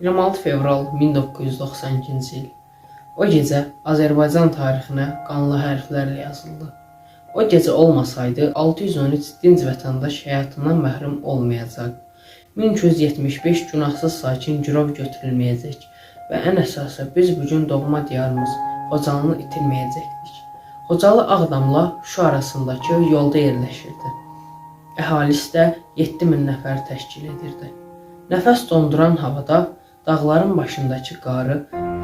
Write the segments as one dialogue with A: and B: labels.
A: 26 fevral 1992-ci il. O gecə Azərbaycan tarixinə qanlı hərflərlə yazıldı. O gecə olmasaydı 613 dinc vətəndaş həyatından məhrum olmayacaq. 1275 günahsız sakin girov götürülməyəcək və ən əsası biz bu gün doğma diyarımız Xocalını itirməyəcəkdik. Xocalı Ağdamla Şuşa arasındakı yolda yerləşirdi. Əhalisi də 7000 nəfər təşkil edirdi. Nəfəs donduran havada dağların başındakı qarı,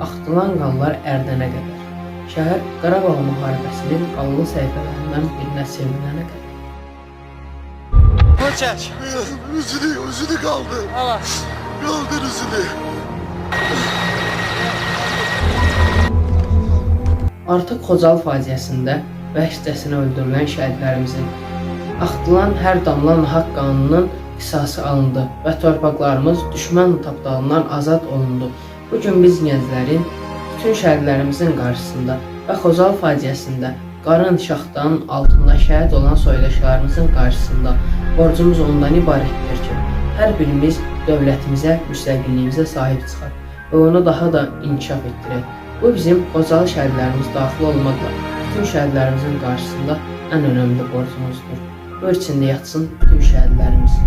A: axtılan qanlar ərdənə qədər. Şəhər Qarabağ müharibəsinin qanlı səhifələrindən birinə çevrilənə qədər.
B: Bunu çək.
C: Üzünü, üzünü kaldı.
B: Ala.
C: Kaldır üzünü.
A: Artıq Xocalı faciəsində vəhşicəsinə öldürülən şəhidlərimizin axtılan hər damla nahaq qanunun qisası alındı və torpaqlarımız düşmən tapdağından azad olundu. Bu gün biz gənclərin, bütün şəhidlərimizin qarşısında və Xocalı faciəsində qarın şaxtanın altında şəhid olan soydaşlarımızın qarşısında borcumuz ondan ibarətdir ki, hər birimiz dövlətimizə, müstəqilliyimizə sahib çıxaq və onu daha da inkişaf etdirək. Bu bizim Xocalı şəhidlərimiz daxil olmaqla bütün şəhidlərimizin qarşısında ən önəmli borcumuzdur. Nur içində yatsın bütün şəhidlərimiz.